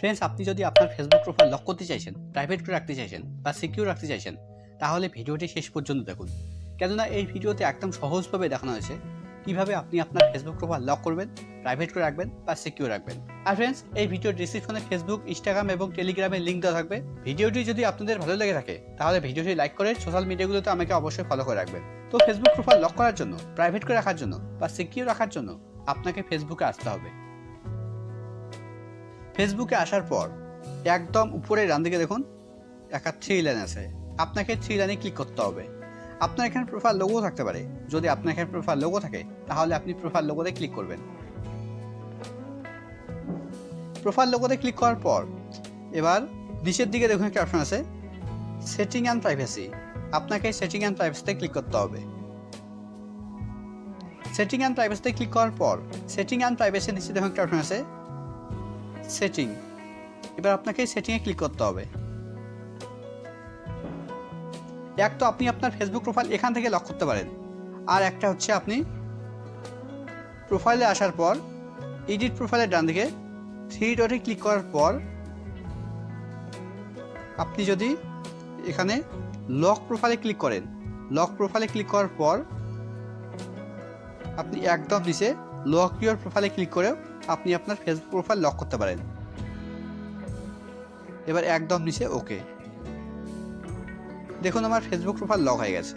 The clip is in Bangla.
ফ্রেন্ডস আপনি যদি আপনার ফেসবুক প্রোফাইল লক করতে চাইছেন প্রাইভেট করে রাখতে চাইছেন বা সিকিউর রাখতে চাইছেন, তাহলে ভিডিওটি শেষ পর্যন্ত দেখুন। কেননা এই ভিডিওতে একদম সহজভাবে দেখানো হয়েছে কীভাবে আপনি আপনার ফেসবুক প্রোফাইল লক করবেন প্রাইভেট করে রাখবেন বা সিকিউর রাখবেন। আর ফ্রেন্ডস এই ভিডিওর ডিসক্রিপশনে ফেসবুক ইনস্টাগ্রাম এবং টেলিগ্রামের লিঙ্ক দেওয়া থাকবে। ভিডিওটি যদি আপনাদের ভালো লেগে থাকে, তাহলে ভিডিওটি লাইক করে সোশ্যাল মিডিয়াগুলোতে আমাকে অবশ্যই ফলো করে রাখবেন। তো ফেসবুক প্রোফাইল লক করার জন্য প্রাইভেট করে রাখার জন্য বা সিকিউর রাখার জন্য আপনাকে ফেসবুকে আসতে হবে। ফেসবুকে আসার পর, একদম উপরে ডান দিকে দেখুন, একটা থ্রি লাইন আছে। আপনাকে থ্রি লাইনে ক্লিক করতে হবে। আপনার এখানে প্রোফাইল লোগো থাকতে পারে। যদি আপনার এখানে প্রোফাইল লোগো থাকে, তাহলে আপনি প্রোফাইল লোগোতে ক্লিক করবেন। প্রোফাইল লোগোতে ক্লিক করার পর, এবার নিচের দিকে দেখুন একটা অপশন আছে সেটিং অ্যান্ড প্রাইভেসি আপনাকে সেটিং অ্যান্ড প্রাইভেসিতে ক্লিক করতে হবে। সেটিং অ্যান্ড প্রাইভেসিতে ক্লিক করার পর সেটিং অ্যান্ড প্রাইভেসির নিচে দেখুন একটা অপশন আছে সেটিং এবার আপনাকে সেটিংয়ে ক্লিক করতে হবে। এক তো আপনি আপনার ফেসবুক প্রোফাইল এখান থেকে লক করতে পারেন। আর একটা হচ্ছে আপনি প্রোফাইলে আসার পর এডিট প্রোফাইলের ডান দিকে থ্রি ডটে ক্লিক করার পর, আপনি যদি এখানে লক প্রোফাইলে ক্লিক করেন লক প্রোফাইলে ক্লিক করার পর, আপনি একদম নিচে লক ইউর প্রোফাইলে ক্লিক করেও আপনি আপনার ফেসবুক প্রোফাইল লক করতে পারেন। এবার একদম নিচে ওকে দেখুন, আমার ফেসবুক প্রোফাইল লক হয়ে গেছে।